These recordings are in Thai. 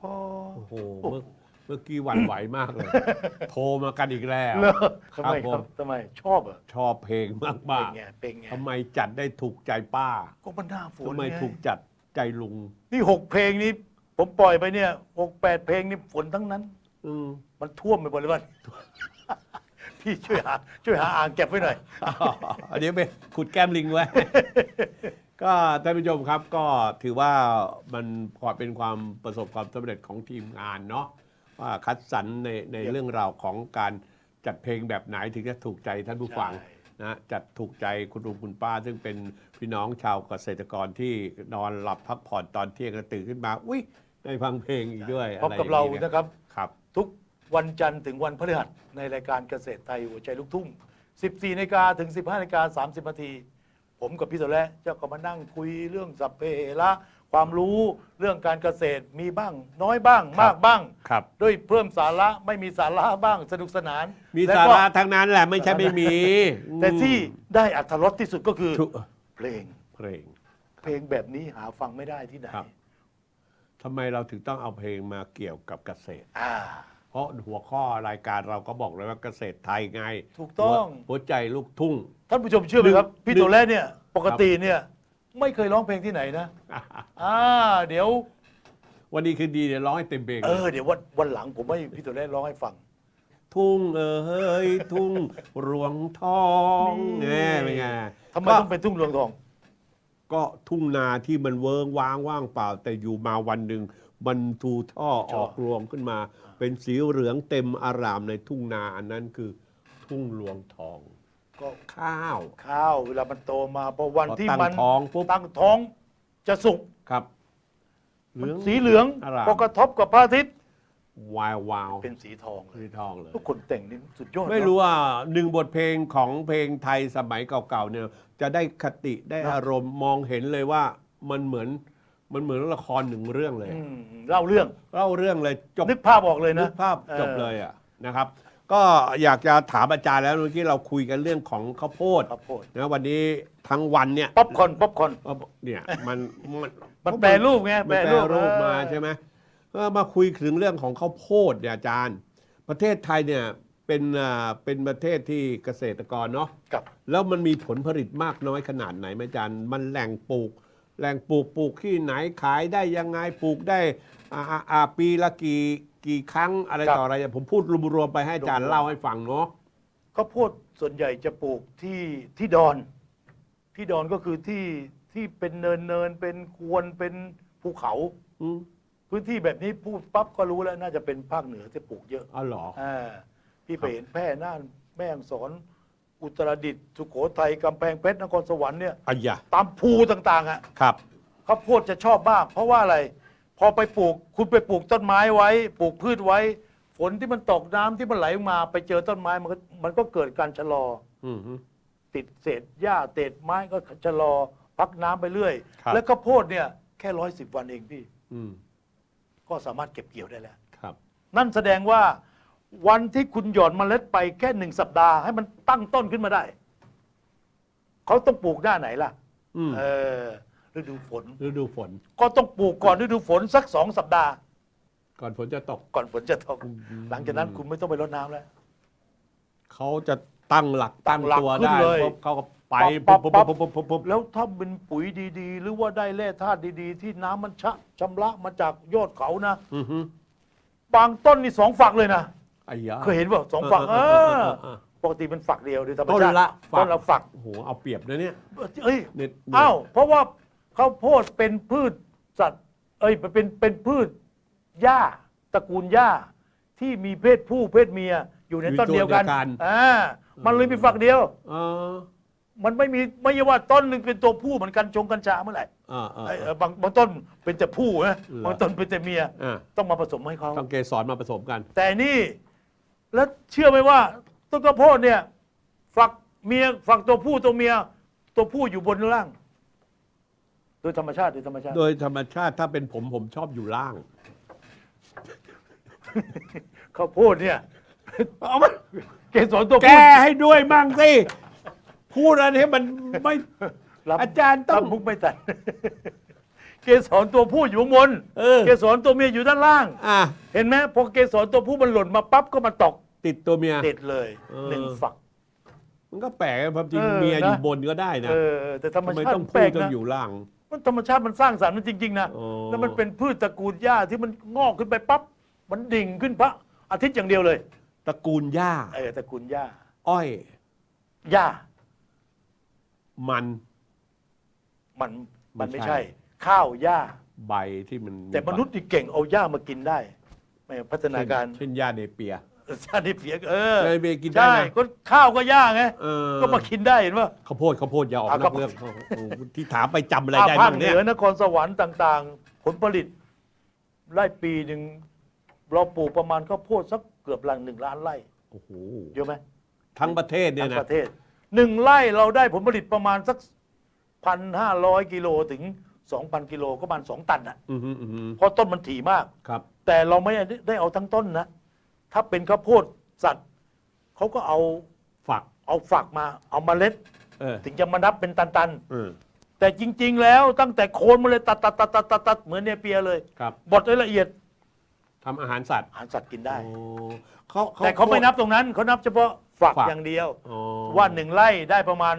พอ โอ้โหเมื่อเมื่อกี้หวั่นไหวมากเลย โทรมากันอีกแล้วเหรอทำไมผครับมทำไมชอบเหรอชอบเพลงมากเป็นมากไงเป็นไงทำไมจัดได้ถูกใจป้าก็มันหน้าฝนทำไมงถูกจัดใจลุงนี่หกเพลงนี้ ผมปล่อยไปเนี่ยหกแปดเพลงนี่ฝนทั้งนั้น อืมมันท่วมไปหมดเลยบ้านพี่ช่วยหาช่วยหาอ่างเก็บไว้หน่อยอันนี้ไปขุดแก้มลิงไว้ ก็ท่านผู้ชมครับก็ถือว่ามันพอเป็นความประสบความสำเร็จของทีมงานเนาะว่าคัดสรรในในครับเรื่องราวของการจัดเพลงแบบไหนถึงจะถูกใจท่านผู้ฟังใช่ นะจัดถูกใจคุณลุงคุณป้า ซึ่งเป็นพี่น้องชาวเกษตรกรที่นอนหลับพักผ่อนตอนเที่ยงแล้วตื่นขึ้นมา อุ้ยได้ฟังเพลงอีกด้วยพบกับอะไอย่เรางงี้ยนะครับ ครับ ทุกวันจันทร์ถึงวันพฤหัสในรายการเกษตรไทยหัวใจลูกทุ่ง 14นาฬิกาถึง 15นาฬิกา30นาที ผมกับพี่โสและเจ้าก็มานั่งคุยเรื่องสัพเพเหระความรู้เรื่องการเกษตรมีบ้าง น้อยบ้างครับมากบ้าง ครับ ด้วยเพิ่มสาระไม่มีสาระบ้างสนุกสนานมีแล้วสาก็ ระทั้งนั้นแหละไม่ใช่ไม่มีแต่ที่อืมได้อัธรสที่สุดก็คือทุกเพลง เพลง เพลงแบบนี้หาฟังไม่ได้ที่ไหนครับ ทำไมเราถึงต้องเอาเพลงมาเกี่ยวกับเกษตร อ่า เพราะหัวข้อรายการเราก็บอกเลยว่าเกษตรไทยไงถูกต้อง หัวหัวใจลูกทุ่ง ท่านผู้ชมเชื่อไหมครับหนึ่งพี่โสและเนี่ยปกติเนี่ย ไม่เคยร้องเพลงที่ไหนนะอ่าเดี๋ยว วันนี้คือดีเดี๋ยวร้องให้เต็มเพลงเอเลยอเดี๋ยววันวันหลังผมให้พี่ตัวแรกร้องให้ฟัง ทุ่งเอ้ยทุ่งรวงทองนี่แน่เป็นไงทำไมก็ต้องเป็นทุ่งรวงทอง ก็ทุ่งนาที่มันเวิงว้างว่างเปล่า แต่อยู่มาวันหนึ่ง มันทูท่อชออบอกรวงขึ้นมา เป็นสีเหลืองเต็มอารามในทุ่งนาอันนั้นคือทุ่งรวงทอง ก็ข้าว ข้าวเวลามันโตมาพอวันพอที่ตั้งมันท้องปุ๊บตั้งท้องจะสุกครับมันสีเหลืองอารามพอกระทบกับพระอาทิตย์วายวาวเป็นสีทองเลสียทองเลย ทุกคนแต่งนี่สุดยอดไม่เนอะรู้ว่าหนึ่งบทเพลงของเพลงไทยสมัยเก่าๆเนี่ยจะได้คติได้เนอะอารมณ์มองเห็นเลยว่ามันเหมือน มันเหมือนละครหนึ่งเรื่องเลย อืมเล่าเรื่องเล่าเรื่องเลยจบนึกภาพออกเลยนึนะกภาพจบเออเลยอะนะครับ ก็อยากจะถามอาจารย์แล้วเมื่อกี้เราคุยกันเรื่องของข้าวโพดข้าวโพด นะวันนี้ทั้งวันเนี่ยป๊อปคอร์นป๊อปคอร์นเนี่ยมันมันมันแปรรูปไงมันแปรรูปมาเออใช่ไหมเออมาคุยถึงเรื่องของข้าวโพดเนี่ยอาจารย์ ประเทศไทยเนี่ยเป็นอ่าเป็นประเทศที่เกษตรกรเนาะ กับ แล้วมันมีผลผลิตมากน้อยขนาดไหนไหมอาจารย์ มันแหล่งปลูก แหล่งปลูกปลูกที่ไหนขายได้ยังไงปลูกได้อ่าอ่าอ่าปีละกี่กี่ครั้งอะไรครับ ต่ออะไรผมพูดรวมๆไปให้อาจารย์เล่าให้ฟังเนาะข้าวโพดส่วนใหญ่จะปลูกที่ที่ดอน ที่ดอนก็คือที่ที่เป็นเนินเนินๆเป็นควรเป็นภูเขา อืมพื้นที่แบบนี้พูดปั๊บก็รู้แล้วน่าจะเป็นภาคเหนือที่ปลูกเยอะอ๋อเหรอ อ่าพี่ไปครับเห็นแพร่น่านแม่ฮ่องสอน อุตรดิตถ์สุโขทัยกำแพงเพชรนครสวรรค์เนี่ยอายะตามภูต่างๆอะครับ ข้าวโพดจะชอบมาก เพราะว่าอะไร พอไปปลูกคุณไปปลูกต้นไม้ไว้ ปลูกพืชไว้ ฝนที่มันตกน้ำที่มันไหลลงมาไปเจอต้นไม้มันก็มันก็เกิดการชะลอ อืมฮึ ติดเศษหญ้าเศษไม้ก็ชะลอพักน้ำไปเรื่อย ครับ แล้วข้าวโพดเนี่ยแค่ร้อยสิบวันเองพี่ อืมก็สามารถเก็บเกี่ยวได้แล้ว ครับ นั่นแสดงว่า วันที่คุณหย่อนเมล็ดไปแค่หนึ่งสัปดาห์ให้มันตั้งต้นขึ้นมาได้ เขาต้องปลูกหน้าไหนล่ะอืมเออฤดูฝน ฤดูฝน ก็ต้องปลูกก่อนฤดูฝนสักสองสัปดาห์ ก่อนฝนจะตก ก่อนฝนจะตกอืม หลังจากนั้นคุณไม่ต้องไปรดน้ำแล้ว เขาจะตั้งหลักตั้ตั้งงหลักตัวขึ้นได้เลยปุ๊บเขาก็ไปปั๊ปุ๊บบปั๊ปุ๊บบปุ๊บปุ๊บปุ๊บแล้วถ้าเป็นปุ๋ยดีๆ หรือว่าได้แร่ธาตุดีๆ ที่น้ำมันชะชำระมาจากยอดเขานะ อือฮึบางต้นนี่สองฝักเลยนะ อายะเคยเห็นป่ะสองฝักเออเออปกติเป็นฝักเดียวโดยธรรมต้นชาติละฝักต้นละฝักโอ้โหเอาเปรียบนะเนี่ยเอ้ยเน็ตอ้าวเพราะว่าข้าวโพดเป็นพืชสัตว์ เอ้ยมันเป็นเป็นพืชหญ้าตระกูลหญ้าที่มีเพศผู้เพศเมียอยู่ในต้นเดียวกันอ่ามันเลยมีฝักเดียวเออมันไม่มีไม่ใช่ว่าต้นหนึ่งเป็นตัวผู้เหมือนกันชงกัญชาเมื่อไหร่อ่าอ่าไอ้เออบางบางต้นเป็นแต่ผู้นะเหรอบางต้นเป็นแต่เมียอ่าต้องมาผสมให้เขาต้องเกสรมาผสมกัน แต่นี่ แล้วเชื่อไหมว่าต้นข้าวโพดเนี่ย ฝักเมียฝักตัวผู้ตัวเมีย ตัวผู้อยู่บนล่าง โดยธรรมชาติโดยธรรมชาติ โดยธรรมชาติถ้าเป็นผมผมชอบอยู่ล่าง ข้าวโพดเนี่ย เอามาเกสรตัวแกผู้ให้ด้วยมั่งสิพูดอะไรให้มันไม่รับอาจารย์ต้องรับมุกไม่ตัด เกสรตัวผู้อยู่ข้างบนเออ เกสรตัวเมียอยู่ด้านล่าง อะเห็นไหมพอเกสรตัวผู้มันหล่นมาปั๊บก็มาตกติดตัวเมีย ติดเลยเออ หนึ่งฝัก มันก็แปลกนะความจริงเออเมียอยู่นะบนก็ได้นะเออแต่ธรรมทำไมชาติต้องมันพูแปลดกต้องนะอยู่ล่าง มันธรรมชาติมันสร้างสรรค์มันจริง ๆ นะอ๋อแล้วมันเป็นพืชตระกูลหญ้าที่มันงอกขึ้นไปปั๊บมันดิ่งขึ้นพระอาทิตย์อย่างเดียวเลยตระกูลหญ้า เออตระกูลหญ้าอ้อย หญ้ามัน มันมันไม่ไม่ใช่ ใช่ ข้าวหญ้า ใบที่มันแต่มนุษย์ที่เก่งเอาหญ้ามากินได้ไม่พัฒนาการเช่นหญ้าเนเปียชาติเปียกเออเนเปียกินได้ใช่ไหมก็ข้าวก็หญ้าไงเออก็มากินได้เห็นป่ะข้าวโพดข้าวโพดอย่าออกอะนก็อกเรื่องโอ้โหที่ถามไปจำอะไรอ่าได้ภาบ้าคงเหเนี่นืยอนครสวรรค์ต่าง ๆ ผลผลิตไร่ปีหนึ่งเราปลูกประมาณข้าวโพดสักเกือบหลังหนึ่งล้านไร่โอ้โหเยอะไหมทั้งประเทศเนี่ยทั้งนะประเทศหนึ่งไร่เราได้ผลผลิตประมาณสักพันห้าร้อยกิโลถึง สองพันกิโลก็ประมาณสองตันอะอือฮึอือฮึเพราะต้นมันถี่มาก ครับ แต่เราไม่ได้เอาทั้งต้นนะ ถ้าเป็นข้าวโพดสัตว์เขาก็เอาฝัก เอาฝักมา เอาเมล็ด เออถึงจะมานับเป็นตันเออๆ แต่จริง ๆ แล้วตั้งแต่โคนมาเลยตัดตัดตัดตัดตัดตัดเหมือนเนเปียเลยครับบดให้ละเอียดทำอาหารสัตว์อาหารสัตว์กินได้ โอ้เขาแต่เขาไม่นับตรงนั้นเขานับเฉพาะฝักฝักอย่างเดียว อ๋อว่าหนึ่งไร่ได้ประมาณ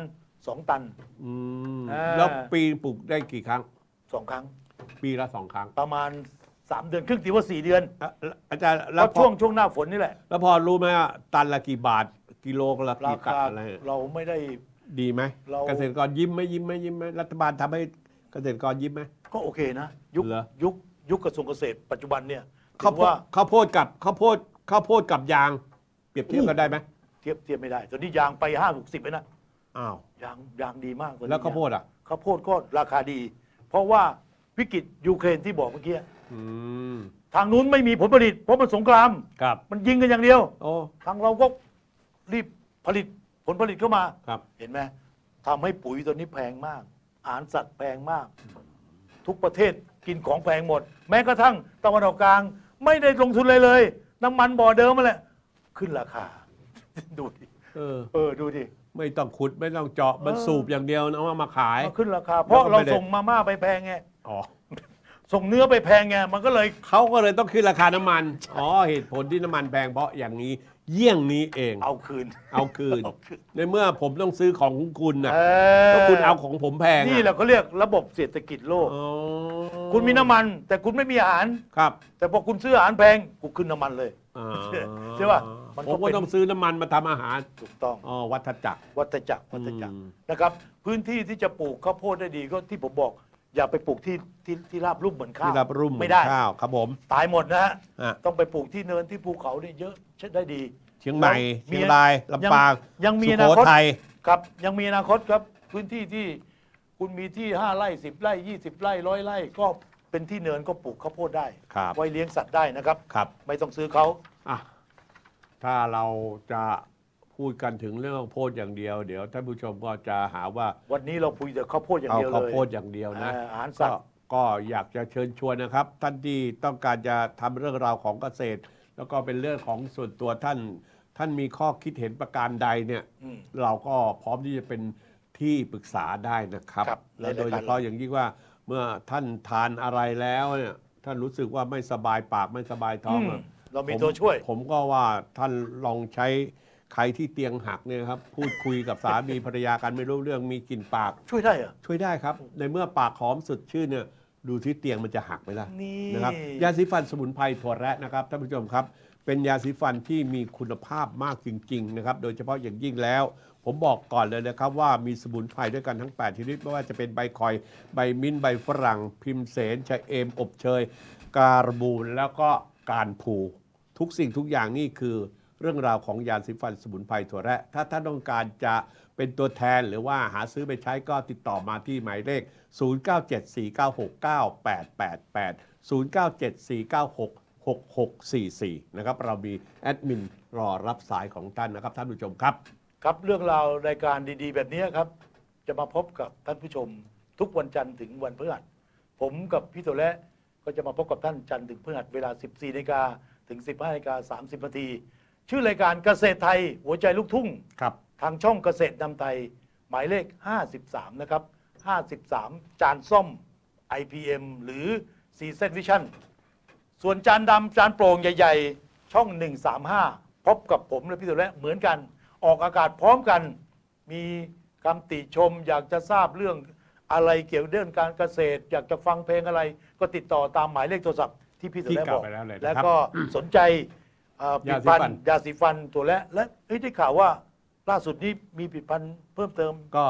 สองตัน อืมอ่า แล้วปีปลูกได้กี่ครั้ง สองครั้ง ปีละสองครั้งประมาณสามเดือนครึ่งตีว่าสี่เดือนอะอาจารย์เพแล้วราะพอช่วงช่วงหน้าฝนนี่แหละ แล้วพอรู้ไหมว่าตันละกี่บาท กิโลละรากี่กัคาอะไรเราไม่ได้ ดีไหมเรา เกษตรกรยิ้มไหมยิ้มไหมยิ้มไหมรัฐบาลทำให้เกษตรกรยิ้มไหม ก็โอเคนะ ยุคเหรอ ยุคยุคกระทรวงเกษตรปัจจุบันเนี่ยข้าวถืโพอว่าดข้าวโพดกับข้าวโพดข้าวโพดกับยาง เปรียบเทียบกันได้ไหมเทียบเทียบไม่ได้ตอนนี้ยางไปห้าหกสิบเลยนะอ้าวยางยางดีมากตอนนี้แล้วข้าวโพดอะ ข้าวโพดก็ราคาดีเพ ราะว่าวิกฤตยูเครนที่บอกเมื่อกี้อืมทางนู้นไม่มีผลผลิตเพราะมันสงคราม ครับมันยิงกันอย่างเดียว โอ้ ทางเราก็รีบผลิตผลผลิตเข้ามา ครับ เห็นไหมทำให้ปุ๋ยตัวนี้แพงมาก อาหารสัตว์แพงมาก ทุกประเทศกินของแพงหมด แม้กระทั่งตะวันออกกลาง ไม่ได้ลงทุนเลยเลย น้ำมันบ่อเดิมมาแหละ ขึ้นราคา ดูดิเออ เออ ดูดิ ไม่ต้องขุดไม่ต้องเจาะมันเออ สูบอย่างเดียวนะว่ามาขายมาขึ้นราคา เพราะแล้วก็เราไม่ได้ส่งมาม่าไปแพงไง อ๋อส่งเนื้อไปแพงไง มันก็เลยเขาก็เลยต้องขึ้นราคาน้ำมัน อ๋อเหตุผลที่น้ำมันแพงเพราะอย่างนี้ เยี่ยงนี้เอง เอาคืนเอาคืนเอาคืนในเมื่อผมต้องซื้อของของคุณน่ะเอก็คุณเอาของผมแพงอะนี่แหละเขาเรียกระบบเศรษฐกิจโลก อ๋อคุณมีน้ำมัน แต่คุณไม่มีอาหาร ครับแต่พอคุณซื้ออาหารแพงกูขึ้นน้ำมันเลยอ๋อใช่ป่ะ มันก็ผมก็เป็นต้องซื้อน้ำมันมาทำอาหารถูกต้องอ๋อวัฏจักร วัฏจักรวัฏจักรอืม นะครับ พื้นที่ที่จะปลูกข้าวโพดได้ดีก็ที่ผมบอก อย่าไปปลูกที่ที่ที่ราบรุ่มเหมือนข้าวที่รับรุ่มไม่ได้ ข้าวครับผม ตายหมดนะฮะอะ ต้องไปปลูกที่เนินที่ภูเขาเนี่ยเยอะใช้ได้ดี เชียงใหม่มีเชียงรายยังลำปางยังมีสุอนาโขคตทัยครับยังมีอนาคตครับพื้นที่ที่คุณมีที่ 5ไร่10ไร่20ไร่ร้อยไร่ก็เป็นที่เนินก็ปลูกข้าวโพดได้ ครับไว้เลี้ยงสัตว์ได้นะครับ ครับไม่ต้องซื้อเขา อะ ถ้าเราจะพูดกันถึงเรื่องข้าวโพดอย่างเดียว เดี๋ยวท่านผู้ชมก็จะหาว่าวันนี้เราคุยแต่ข้าวโพดอย่างเอาเดียวข้าวเลยโพดอย่างเดียวนะอ่าอาหารสัตก็ว์ ก็อยากจะเชิญชวนนะครับ ท่านที่ต้องการจะทำเรื่องราวของเกษตร แล้วก็เป็นเรื่องของส่วนตัวท่าน ท่านมีข้อคิดเห็นประการใดเนี่ย อืมเราก็พร้อมที่จะเป็นที่ปรึกษาได้นะครับ ครับและในรายการโดยเฉพาะอย่างยิ่งว่าเมื่อท่านทานอะไรแล้วเนี่ยท่านรู้สึกว่าไม่สบายปากไม่สบายท้องอืม อะ เรามีผมตัวช่วย ผมก็ว่าท่านลองใช้ใครที่เตียงหักเนี่ยครับ พูดคุยกับสามีภรรยากันไม่รู้เรื่องมีกลิ่นปาก ช่วยได้เหรอ ช่วยได้ครับ ในเมื่อปากหอมสดชื่นเนี่ยดูที่เตียงมันจะหักไหมล่ะนี่ นะครับยาสีฟันสมุนไพรถั่วแระนะครับท่านผู้ชมครับ เป็นยาสีฟันที่มีคุณภาพมากจริงๆนะครับโดยเฉพาะอย่างยิ่งแล้ว ผมบอกก่อนเลยนะครับว่ามีสมุนไพรด้วยกันทั้ง 8 ชนิดไม่ว่าจะเป็นใบคอย ใบมิ้นท์ใบฝรั่ง พิมเสนชะเอมอบเชย การบูนแล้วก็การผู ทุกสิ่งทุกอย่างนี่คือเรื่องราวของยาสีฟันสมุนไพรถั่วแระถ้าท่านต้องการจะเป็นตัวแทนหรือว่าหาซื้อไปใช้ก็ติดต่อมาที่หมายเลข 0974969888 0974966644 นะครับ เรามีแอดมินรอรับสายของท่านนะครับ ท่านผู้ชมครับ ครับเรื่องราวรายการดีๆ แบบนี้ครับ จะมาพบกับท่านผู้ชม ทุกวันจันทร์ถึงวันพฤหัสผมกับพี่ตัวและก็จะมาพบกับท่านจันทร์ถึงพฤหัสเวลา 14นาฬิกา ถึง 15นาฬิกา30นาที ชื่อรายการเกษตรไทย หัวใจลูกทุ่ง ครับ ทางช่องเกษตรนำไทย หมายเลข 53 นะครับ 53 จานส้ม IPM หรือ Season Vision ส่วนจานดำจานโปร่งใหญ่ ๆ ช่อง 135 พบกับผมและพี่ตัวและเหมือนกัน ออกอากาศพร้อมกัน มีคำติชมอยากจะทราบเรื่องอะไรเกี่ยวกับเรื่องการเกษตร อยากจะฟังเพลงอะไร ก็ติดต่อตามหมายเลขโทรศัพท์ ที่พี่ตัวและที่กล่าบวอกไปแล้วเลยนะครับแล้วก็สนใจเอ่อผลิตภัณฑ์ยาสีฟันตัวและและเฮ้ยได้ข่าวว่าล่าสุดนี้มีผลิตภัณฑ์เพิ่มเติม ก็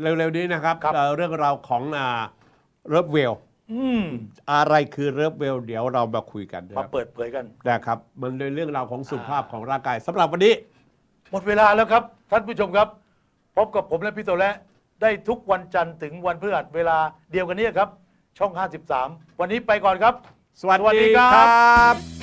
เร็วๆนี้นะครับครับ เอ่อเรื่องราวของเริฟเวลอืมอะไรคือเริฟเวลเดี๋ยวเรามาคุยกันนะคมารับเปิดเผยกัน นะครับมันเป็นเรื่องราวของสุขภาพอ่าของร่างกายสำหรับวันนี้ หมดเวลาแล้วครับ ท่านผู้ชมครับ พบกับผมและพี่โตและได้ทุกวันจันทร์ถึงวันพฤหัสเวลาเดียวกันนี้ครับ ช่อง 53 วันนี้ไปก่อนครับ สวัสดีครับ